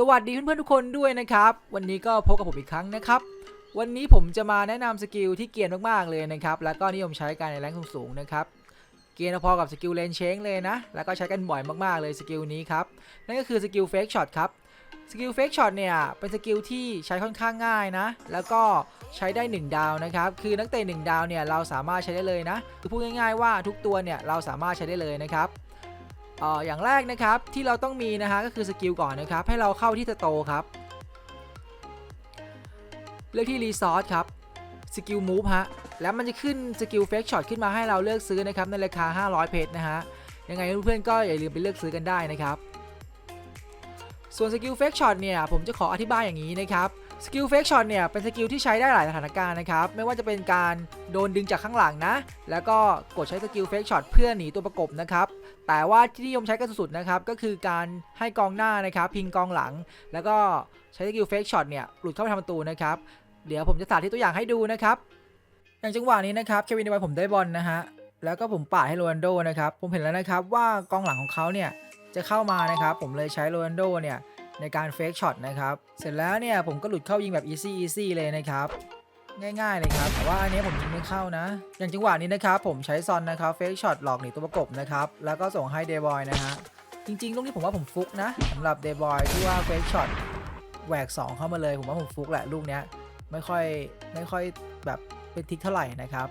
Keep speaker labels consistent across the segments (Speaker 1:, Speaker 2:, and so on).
Speaker 1: สวัสดีเพื่อนๆทุกคนด้วยนะครับ วันนี้ก็พบกับผมอีกครั้งนะครับ วันนี้ผมจะมาแนะนำสกิลที่เกียนมากๆเลยนะครับ แล้วก็นิยมใช้กันในแรงสูงๆนะครับ เกียนพอกับสกิลเลนเชงเลยนะ แล้วก็ใช้กันบ่อยมากๆเลยสกิลนี้ครับ นั่นก็คือสกิลเฟกช็อตครับ สกิลเฟกช็อตเนี่ยเป็นสกิลที่ใช้ค่อนข้างง่ายนะ แล้วก็ใช้ได้ 1 ดาวนะครับ คือนักเตะ1ดาวเนี่ยเราสามารถใช้ได้เลยนะ คือพูดง่ายๆว่าทุกตัวเนี่ยเราสามารถใช้ได้เลยนะครับ อ่ออย่างแรกนะครับที่เราต้องมีนะฮะก็คือสกิลก่อนนะครับ ให้เราเข้าที่สโตครับ เลือกที่รีซอสครับสกิลมูฟฮะแล้วมันจะขึ้นสกิลเฟกช็อตขึ้นมาให้เราเลือกซื้อนะครับในราคา 500 เพชรนะฮะยังไงเพื่อนๆก็อย่าลืมไปเลือกซื้อกันได้นะครับ ส่วนสกิลเฟกช็อตเนี่ยผมจะขออธิบายอย่างนี้นะครับสกิลเฟกช็อตเนี่ยเป็นสกิลที่ใช้ได้หลายสถานการณ์นะครับไม่ว่าจะเป็นการโดนดึงจากข้างหลังนะ แล้วก็กดใช้สกิลเฟกช็อตเพื่อหนีตัวประกบนะครับแต่ว่าที่นิยมใช้กันสุดๆนะครับก็คือการให้กองหน้านะครับพิงกองหลัง แล้วก็ใช้สกิลเฟกช็อตเนี่ยหลุดเข้าไปทำประตูนะครับเดี๋ยวผมจะสาธิตตัวอย่างให้ดูนะครับอย่างจังหวะนี้นะครับเควินเดวายผมได้บอลนะฮะแล้วก็ผมปาดให้โรนัลโดนะครับผมเห็นแล้วนะครับว่ากองหลังของเขาเนี่ย จะเข้ามานะครับ ผมเลยใช้โรนัลโดเนี่ยในการเฟกช็อตนะครับ เสร็จแล้วเนี่ยผมก็หลุดเข้ายิงแบบอีซี่อีซี่เลยนะครับง่ายๆเลยครับแต่ว่าอันนี้ผมยิงไม่เข้านะ อย่างจังหวะนี้นะครับผมใช้ซอนนะครับเฟกช็อตหลอกหนีตัวประกบนะครับแล้วก็ส่งให้เดบอยนะฮะจริงๆลูกนี้ผมว่าผมฟุกนะสำหรับเดบอยที่ว่าเฟกช็อตแหวก 2 เข้ามาเลย ผมว่าผมฟุกแหละลูกเนี้ยไม่ค่อยไม่ค่อยแบบเป็นทิกเท่าไหร่นะครับ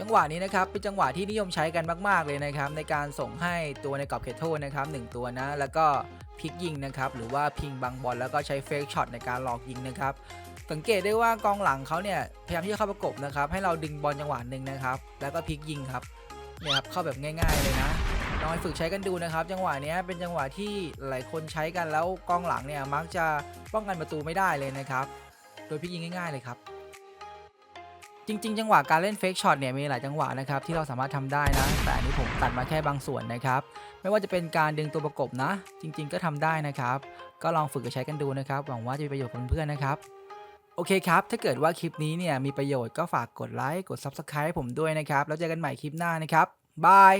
Speaker 1: จังหวะนี้นะครับเป็นจังหวะที่นิยมใช้กันมาก ๆ เลยนะครับ ในการส่งให้ตัวในกรอบเขตโทษนะครับหนึ่งตัวนะแล้วก็พลิกยิงนะครับหรือว่าพิงบังบอลแล้วก็ใช้เฟกช็อตในการหลอกยิงนะครับสังเกตได้ว่ากองหลังเขาเนี่ยพยายามที่จะเข้าประกบนะครับให้เราดึงบอลจังหวะหนึ่งนะครับแล้วก็พลิกยิงครับเนี่ยครับเข้าแบบง่าย ๆ เลยนะลองไปฝึกใช้กันดูนะครับ จังหวะนี้เป็นจังหวะที่หลายคนใช้กันแล้วกองหลังเนี่ยมักจะป้องกันประตูไม่ได้เลยนะครับ โดยพลิกยิงง่าย ๆ เลยครับ จริงๆ จังหวะการเล่นเฟกช็อตเนี่ยมีหลายจังหวะนะครับที่เราสามารถทำได้นะ แต่อันนี้ผมตัดมาแค่บางส่วนนะครับ ไม่ว่าจะเป็นการดึงตัวประกบนะ จริง ๆ ก็ทำได้นะครับ ก็ลองฝึกกับใช้กันดูนะครับ หวังว่าจะมีประโยชน์กับเพื่อนๆนะครับโอเคครับ ถ้าเกิดว่าคลิปนี้เนี่ยมีประโยชน์ก็ฝากกดไลค์กด Subscribe ให้ผมด้วยนะครับ แล้วเจอกันใหม่คลิปหน้านะครับบาย